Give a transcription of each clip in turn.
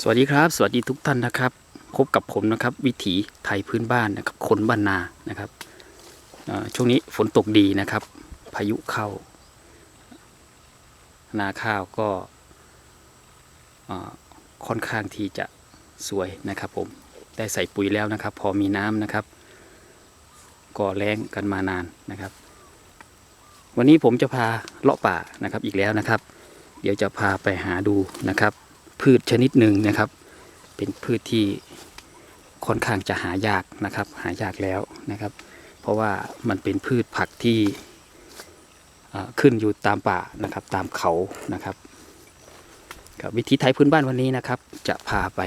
สวัสดีครับ สวัสดีทุกท่านนะครับ พบกับผมนะครับ วิถีไทยพื้นบ้านนะครับคนบ้านนานะครับช่วงนี้ฝนตกดีนะครับ พายุเข้า นาข้าวก็ค่อนข้างที่จะสวยนะครับ ผมได้ใส่ปุ๋ยแล้วนะครับ พอมีน้ำนะครับก็แล้งกันมานานนะครับ วันนี้ผมจะพาเลาะป่านะครับอีกแล้วนะครับ เดี๋ยวจะพาไปหาดูนะครับ พืชชนิดหนึ่งนะครับ เป็นพืชที่ค่อนข้างจะหายากนะครับ หายากแล้วนะครับ เพราะว่ามันเป็นพืชผักที่ขึ้นอยู่ตามป่านะครับตามเขานะครับกับวิถีไทยพื้นบ้านวันนี้นะครับ จะพาไป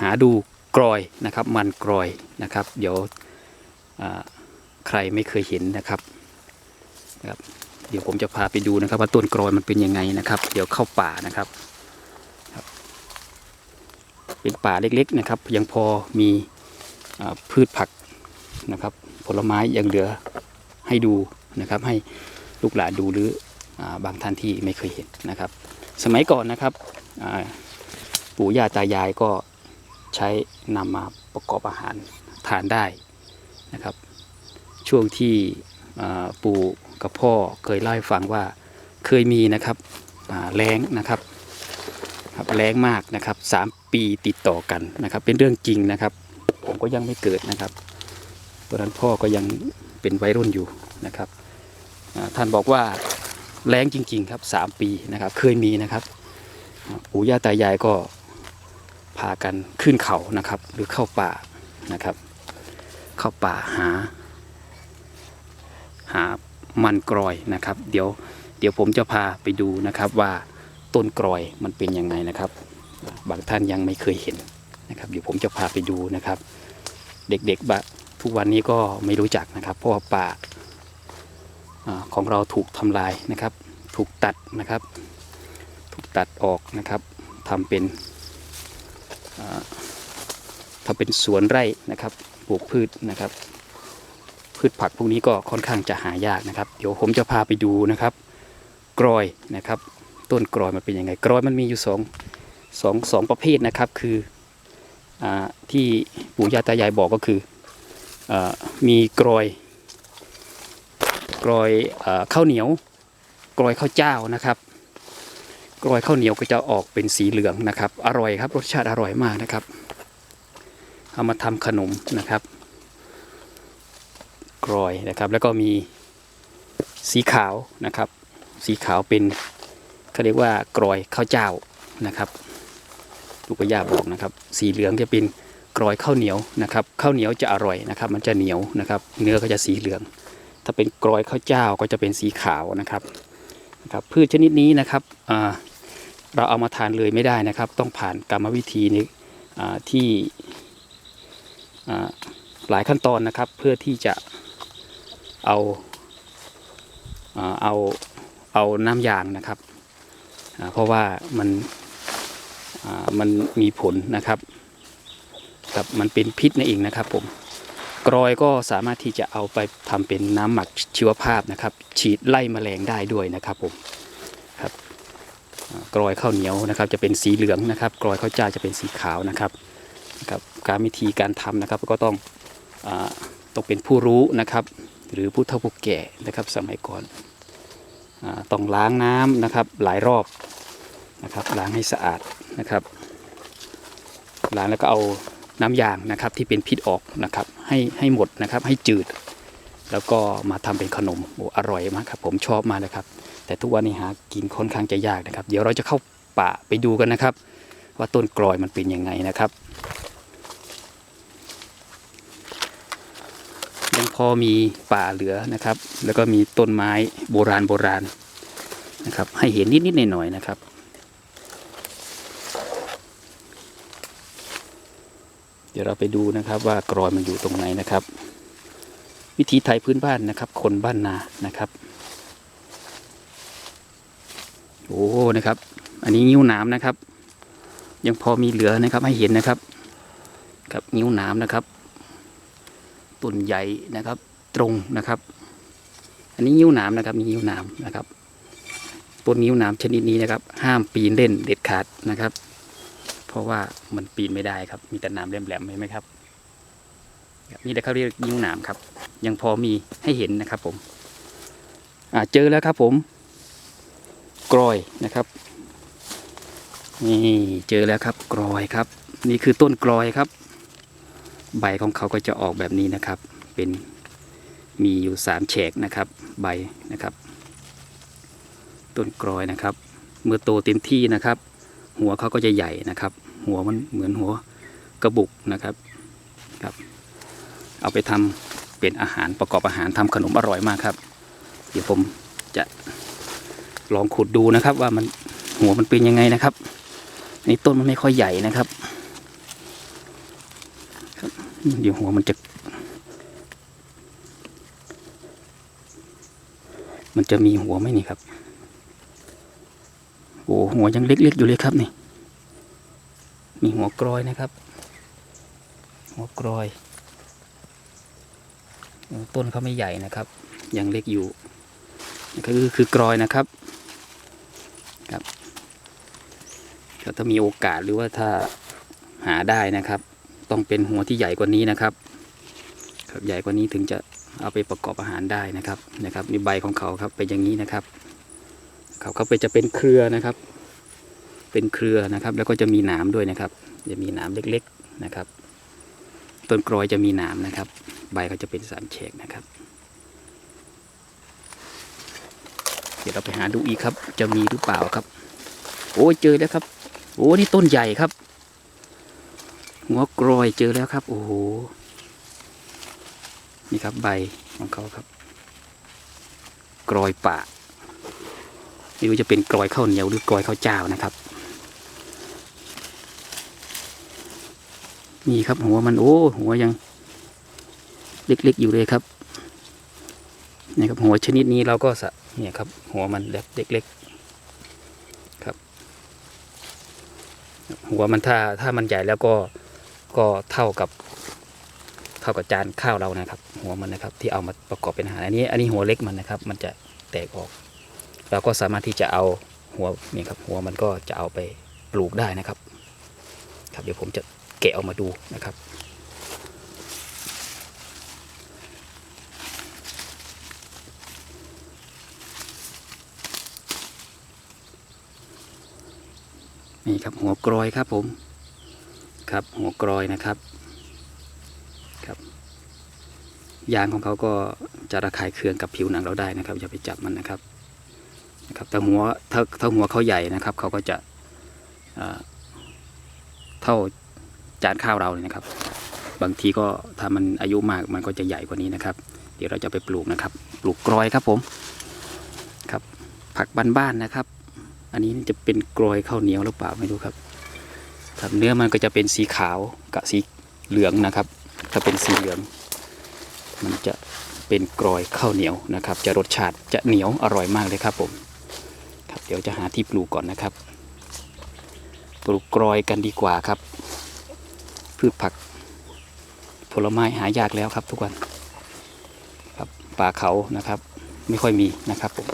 หาดูกรอยนะครับ มันกรอยนะครับ เดี๋ยวใครไม่เคยเห็นนะครับนะครับ เดี๋ยวผมจะพาไปดูนะครับ ว่าต้นกรอยมันเป็นยังไงนะครับ เดี๋ยวเข้าป่านะครับ เป็นป่าเล็กๆนะครับ ยังพอมีอพืชผักนะครับ ผลไม้ยังเหลือให้ดูนะครับ ให้ลูกหลานดูหรืออบางท่านที่ไม่เคยเห็นนะครับ สมัยก่อนนะครับปู่ย่าตายายก็ใช้นำมาประกอบอาหารทานได้นะครับ ช่วงที่ปู่กับพ่อเคยเล่าให้ฟังว่าเคยมีนะครับแรงนะครับ ครับแรงมากนะครับสามปีติดต่อกันนะครับ เป็นเรื่องจริงนะครับ ผมก็ยังไม่เกิดนะครับตอนนั้นพ่อก็ยังเป็นวัยรุ่นอยู่นะครับท่านบอกว่าแรงจริง ๆ ครับสามปีนะครับ เคยมีนะครับปู่ย่าตายายก็พากันขึ้นเขานะครับ หรือเข้าป่านะครับ เข้าป่าหา หามันกรอยนะครับ เดี๋ยวเดี๋ยวผมจะพาไปดูนะครับว่า ต้นกรอยมันเป็นยังไงนะครับ บางท่านยังไม่เคยเห็นนะครับเดี๋ยวผมจะพาไปดูนะครับ เด็กๆบะทุกวันนี้ก็ไม่รู้จักนะครับเพราะว่าป่าของเราถูกทำลายนะครับ ถูกตัดนะครับ ถูกตัดออกนะครับทำเป็นอ่าทำเป็นสวนไร่นะครับปลูกพืชนะครับ พืชผักพวกนี้ก็ค่อนข้างจะหายากนะครับ เดี๋ยวผมจะพาไปดูนะครับ กรอยนะครับ ต้นกรอยมันเป็นยังไงกรอยมันมีอยู่สองสองสองประเภทนะครับคืออที่ปู่ย่าตายายบอกก็คืออมีกรอยกรอยอข้าวเหนียวกรอยข้าวเจ้านะครับกรอยข้าวเหนียวก็จะออกเป็นสีเหลืองนะครับ อร่อยครับรสชาติอร่อยมากนะครับ เอามาทำขนมนะครับ กรอยนะครับแล้วก็มีสีขาวนะครับ สีขาวเป็น เขาเรียกว่ากรอยข้าวเจ้านะครับลูกกระยาบอกนะครับ สีเหลืองจะเป็นกรอยข้าวเหนียวนะครับข้าวเหนียวจะอร่อยนะครับ มันจะเหนียวนะครับ เนื้อก็จะสีเหลือง ถ้าเป็นกรอยข้าวเจ้าก็จะเป็นสีขาวนะครับนะครับพืชชนิดนี้นะครับเราเอามาทานเลยไม่ได้นะครับ ต้องผ่านกรรมวิธีนี้ที่หลายขั้นตอนนะครับ เพื่อที่จะเอาเอาเอาน้ำยางนะครับ เพราะว่ามันมันมีผลนะครับครับมันเป็นพิษนั่นเองนะครับผมกรอยก็สามารถที่จะเอาไปทำเป็นน้ำหมักชีวภาพนะครับ ฉีดไล่แมลงได้ด้วยนะครับผมครับกรอยข้าวเหนียวนะครับ จะเป็นสีเหลืองนะครับ กรอยข้าวเจ้าจะเป็นสีขาวนะครับนะครับการวิธีการทำนะครับก็ต้องอต้องเป็นผู้รู้นะครับ หรือผู้เฒ่าผู้แก่นะครับสมัยก่อน ต้องล้างน้ำนะครับหลายรอบนะครับล้างให้สะอาดนะครับ ล้างแล้วก็เอาน้ำยางนะครับที่เป็นพิษออกนะครับให้ให้หมดนะครับให้จืด แล้วก็มาทำเป็นขนมโอ้อร่อยมากครับผมชอบมากเลยครับ แต่ทุกวันนี้หากินค่อนข้างจะยากนะครับ เดี๋ยวเราจะเข้าป่าไปดูกันนะครับ ว่าต้นกลอยมันเป็นยังไงนะครับ ยัง พอมีป่าเหลือนะครับ แล้วก็มีต้นไม้โบราณโบราณนะครับ ให้เห็นนิดๆหน่อยๆนะครับเดี๋ยวเราไปดูนะครับว่ากรอยมันอยู่ตรงไหนนะครับ วิธีไทยพื้นบ้านนะครับ คนบ้านนานะครับ โอ้นะครับ อันนี้นิ้วหนามนะครับ ยังพอมีเหลือนะครับให้เห็นนะครับ กับนิ้วหนามนะครับ ต้นใหญ่นะครับ ตรงนะครับ อันนี้นิ้วหนามนะครับมีนิ้วหนามนะครับต้นนิ้วหนามชนิดนี้นะครับ ห้ามปีนเล่นเด็ดขาดนะครับ เพราะว่ามันปีนไม่ได้ครับ มีแต่หน้ำแหลมๆเห็นไหมครับนี่แต่เขาเรียกยิ้วหนามครับ ยังพอมีให้เห็นนะครับ ผมอ่าเจอแล้วครับ ผมกรอยนะครับนี่เจอแล้วครับกรอยครับ นี่คือต้นกรอยครับ ใบของเขาก็จะออกแบบนี้นะครับ เป็นมีอยู่สามแฉกนะครับใบนะครับ ต้นกรอยนะครับ เมื่อโตเต็มที่นะครับ หัวเขาก็จะใหญ่นะครับ หัวมันเหมือนหัวกระบุกนะครับครับ เอาไปทำเป็นอาหารประกอบอาหารทำขนมอร่อยมากครับ เดี๋ยวผมจะลองขุดดูนะครับว่ามันหัวมันเป็นยังไงนะครับนี่ต้นมันไม่ค่อยใหญ่นะครับ เดี๋ยวหัวมันจะ มันจะมีหัวไหมนี่ครับ โอ้หัวยังเล็กๆอยู่เลยครับนี่ มีหัวกรอยนะครับ หัวกรอย ต้นเขาไม่ใหญ่นะครับ ยังเล็กอยู่คือคือกรอยนะครับ ครับถ้ามีโอกาสหรือว่าถ้าหาได้นะครับ ต้องเป็นหัวที่ใหญ่กว่านี้นะครับ ครับใหญ่กว่านี้ถึงจะเอาไปประกอบอาหารได้นะครับนะครับนี่ใบของเขาครับเป็นอย่างนี้นะครับเขาเขาไปจะเป็นเครือนะครับ เป็นเครือนะครับ แล้วก็จะมีหนามด้วยนะครับ จะมีหนามเล็กๆนะครับ ต้นกรอยจะมีหนามนะครับ ใบเขาจะเป็นสามแฉกนะครับ เดี๋ยวเราไปหาดูอีกครับ จะมีหรือเปล่าครับ โอ้เจอแล้วครับ โอ้นี่ต้นใหญ่ครับ หัวกรอยเจอแล้วครับ โอ้โห นี่ครับใบของเขาครับ กรอยป่าไม่รู้จะเป็นกรอยข้าวเหนียวหรือกรอยข้าวเจ้านะครับ นี่ครับหัวมันโอ้หัวยัง เล็กๆอยู่เลยครับนี่ครับหัวชนิดนี้เราก็สะเนี่ยครับ หัวมันเล็กๆครับ หัวมันถ้าถ้ามันใหญ่แล้วก็ ก็เท่ากับเท่ากับจานข้าวเรานะครับ หัวมันนะครับ ที่เอามาประกอบเป็นอาหารอันนี้ อันนี้หัวเล็กมันนะครับ มันจะแตกออก เราก็สามารถที่จะเอาหัวนี่ครับ หัวมันก็จะเอาไปปลูกได้นะครับ ครับเดี๋ยวผมจะแกะออกมาดูนะครับนี่ครับหัวกรอยครับผม ครับหัวกรอยนะครับครับยางของเขาก็จะระคายเคืองกับผิวหนังเราได้นะครับ อย่าไปจับมันนะครับนะครับถ้าหัวถ้าถ้าหัวเขาใหญ่นะครับ เขาก็จะเท่าจานข้าวเราเลยนะครับ บางทีก็ถ้ามันอายุมากมันก็จะใหญ่กว่านี้นะครับ เดี๋ยวเราจะไปปลูกนะครับ ปลูกกรอยครับผมครับผักบ้านๆนะครับ อันนี้จะเป็นกรอยข้าวเหนียวหรือเปล่าไม่รู้ครับ ครับเนื้อมันก็จะเป็นสีขาวกับสีเหลืองนะครับ ถ้าเป็นสีเหลือง มันจะเป็นกรอยข้าวเหนียวนะครับ จะรสชาติจะเหนียวอร่อยมากเลยครับผมครับเดี๋ยวจะหาที่ปลูกก่อนนะครับ ปลูกกรอยกันดีกว่าครับ พืชผัก ผลไม้หายากแล้วครับทุกวันครับป่าเขานะครับ ไม่ค่อยมีนะครับผม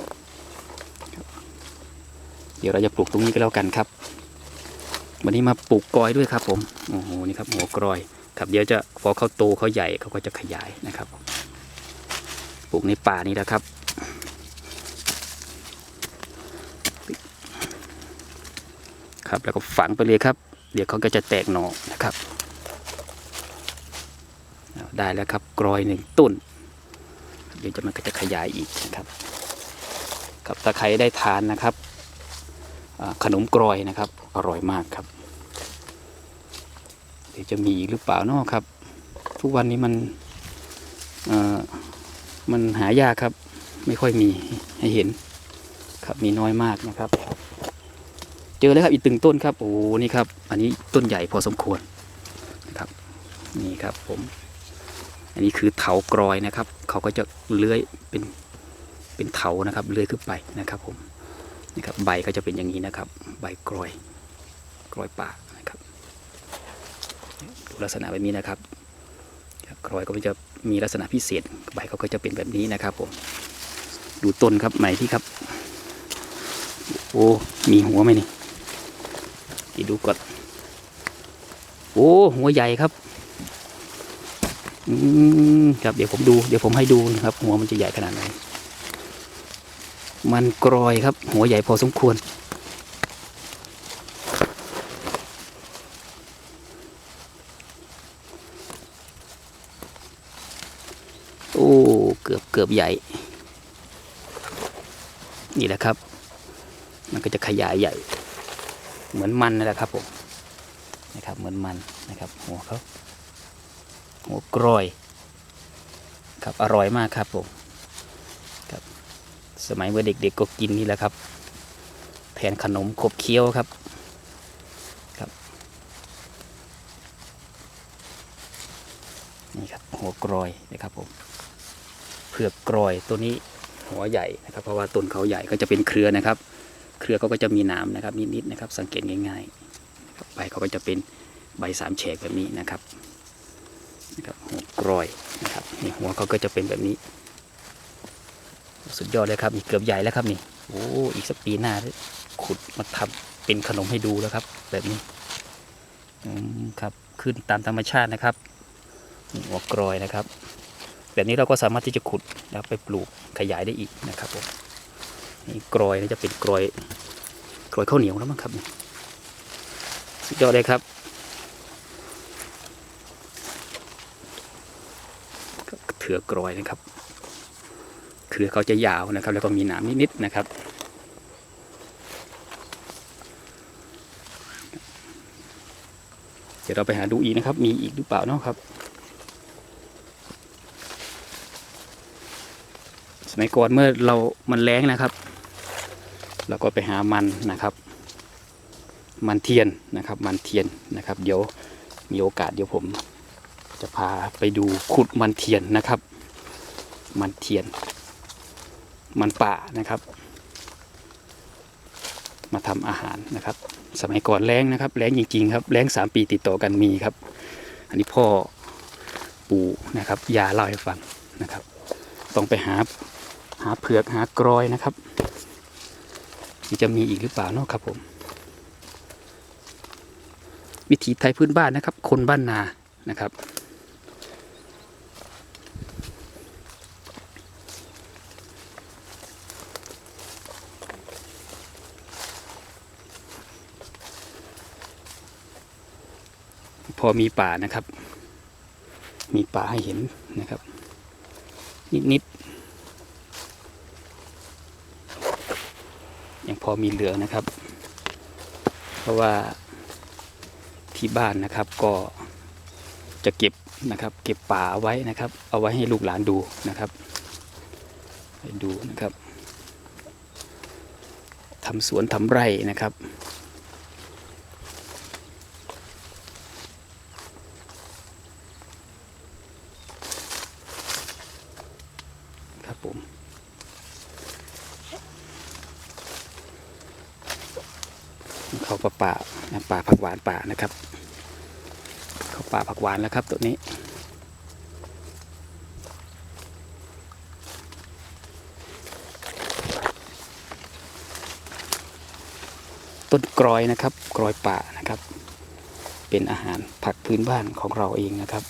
เดี๋ยวเราจะปลูกตรงนี้ก็แล้วกันครับ วันนี้มาปลูกกรอยด้วยครับผมโอ้โหนี่ครับหัวกรอยครับเดี๋ยวจะพอเขาโตเขาใหญ่เขาก็จะขยายนะครับปลูกในป่านี้แหละครับครับแล้วก็ฝังไปเลยครับ เดี๋ยวเขาก็จะแตกหน่อนะครับได้แล้วครับกรอยหนึ่งต้นเดี๋ยวจะมันก็จะขยายอีกนะครับ ครับถ้าใครได้ทานนะครับ ขนมกรอยนะครับ อร่อยมากครับ เดี๋ยวจะมีหรือเปล่านาะครับ ทุกวันนี้มันมันหายากครับ ไม่ค่อยมีให้เห็นครับมีน้อยมากนะครับ เจอแล้วครับอีกตึงต้นครับโอ้โหนี่ครับ อันนี้ต้นใหญ่พอสมควรนะครับนี่ครับผม อันนี้คือเถากรอยนะครับ เขาก็จะเลื้อยเป็นเป็นเถานะครับเลื้อยขึ้นไปนะครับผม นี่ครับใบก็จะเป็นอย่างนี้นะครับ ใบกรอยกรอยป่านะครับดูลักษณะแบบนี้นะครับกรอยก็จะมีลักษณะพิเศษใบเขาก็จะเป็นแบบนี้นะครับผมดูต้นครับใหม่ที่ครับ โอ้มีหัวไหมนี่ดีดูก่อนโอ้หัวใหญ่ครับอืมครับเดี๋ยวผมดูเดี๋ยวผมให้ดูนะครับ หัวมันจะใหญ่ขนาดไหน มันกรอยครับ หัวใหญ่พอสมควร โอ้เกือบเกือบใหญ่ นี่แหละครับ มันก็จะขยายใหญ่ เหมือนมันนั่แหละครับผมนะครับเหมือนมันนะครับ หัวเขาหัวกรอย ครับอร่อยมากครับผม สมัยเมื่อเด็กๆก็กินนี่แหละครับแทนขนมขบเคี้ยวครับครับนี่ครับหัวกรอยนะครับผมเผือกกรอยตัวนี้หัวใหญ่นะครับ เพราะว่าต้นเขาใหญ่ก็จะเป็นเครือนะครับ เครือเขาก็จะมีหนามนะครับนิดๆนะครับ สังเกตง่ายๆใบเขาก็จะเป็นใบสามแฉกแบบนี้นะครับนะครับหัวกรอยนะครับนี่หัวเขาก็จะเป็นแบบนี้ สุดยอดเลยครับนี่เกือบใหญ่แล้วครับนี่โอ้อีกสักปีหน้าขุดมาทำเป็นขนมให้ดูแล้วครับ แบบนี้อืมครับขึ้นตามธรรมชาตินะครับหัวกรอยนะครับ แบบนี้เราก็สามารถที่จะขุดแล้วไปปลูกขยายได้อีกนะครับผมนี่กรอยนี่จะเป็นกรอยกรอยข้าวเหนียวแล้วมั้งครับนี่สุดยอดเลยครับเถือกรอยนะครับ เครือเขาจะยาวนะครับ แล้วก็มีหนามนิดๆนะครับ เดี๋ยวเราไปหาดูอีกนะครับ มีอีกหรือเปล่าเนาะครับ สมัยก่อนเมื่อเรามันแรงนะครับ เราก็ไปหามันนะครับ มันเทียนนะครับ มันเทียนนะครับ เดี๋ยวมีโอกาสเดี๋ยวผมจะพาไปดูขุดมันเทียนนะครับ มันเทียน มันป่านะครับ มาทำอาหารนะครับ สมัยก่อนแรงนะครับแรงจริงๆครับแรงสามปีติดต่อกันมีครับ อันนี้พ่อปู่นะครับยาเล่าให้ฟังนะครับ ต้องไปหาหาเผือกหากรอยนะครับที่จะมีอีกหรือเปล่าเนาะครับผม วิถีไทยพื้นบ้านนะครับ คนบ้านนานะครับ อมีป่านะครับ มีป่าให้เห็นนะครับ นิดๆยังพอมีเหลือนะครับ เพราะว่าที่บ้านนะครับก็จะเก็บนะครับ เก็บป่าเอาไว้นะครับ เอาไว้ให้ลูกหลานดูนะครับให้ดูนะครับทำสวนทำไร่นะครับผม เขาป่าป่าป่าผักหวานป่านะครับ เขาป่าผักหวานแล้วครับตัวนี้ ต้นกรอยนะครับ กรอยป่านะครับ เป็นอาหารผักพื้นบ้านของเราเองนะครับ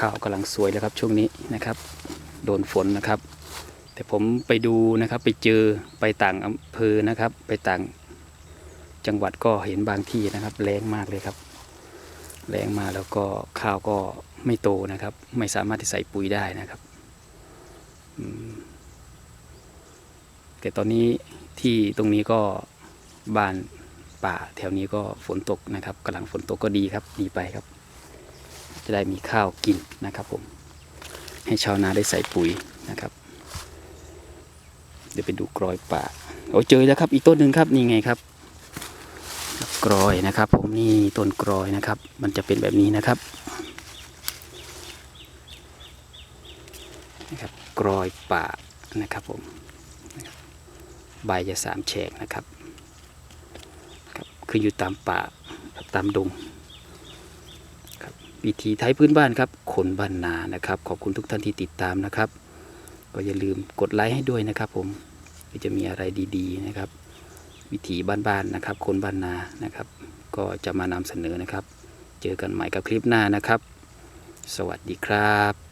ข้าวกำลังสวยแล้วครับช่วงนี้นะครับ โดนฝนนะครับ แต่ผมไปดูนะครับไปเจอไปต่างอำเภอนะครับ ไปต่างจังหวัดก็เห็นบางที่นะครับแรงมากเลยครับแรงมาแล้วก็ข้าวก็ไม่โตนะครับ ไม่สามารถที่ใส่ปุ๋ยได้นะครับแต่ตอนนี้ที่ตรงนี้ก็บ้านป่าแถวนี้ก็ฝนตกนะครับกำลังฝนตกก็ดีครับดีไปครับ จะได้มีข้าวกินนะครับผม ให้ชาวนาได้ใส่ปุ๋ยนะครับ เดี๋ยวไปดูกรอยป่าโอ้เจอแล้วครับ อีกต้นหนึ่งครับนี่ไงครับ กรอยนะครับ ผมนี่ต้นกรอยนะครับ มันจะเป็นแบบนี้นะครับนะครับกรอยป่านะครับผมใบจะสามแฉกนะครับครับคืออยู่ตามป่าตามดง วิถีไทยพื้นบ้านครับคนบ้านนานะครับ ขอบคุณทุกท่านที่ติดตามนะครับ ก็อย่าลืมกดไลค์ให้ด้วยนะครับ ผมจะมีอะไรดีๆนะครับ วิถีบ้านๆนะครับ คนบ้านนานะครับ ก็จะมานำเสนอนะครับ เจอกันใหม่กับคลิปหน้านะครับ สวัสดีครับ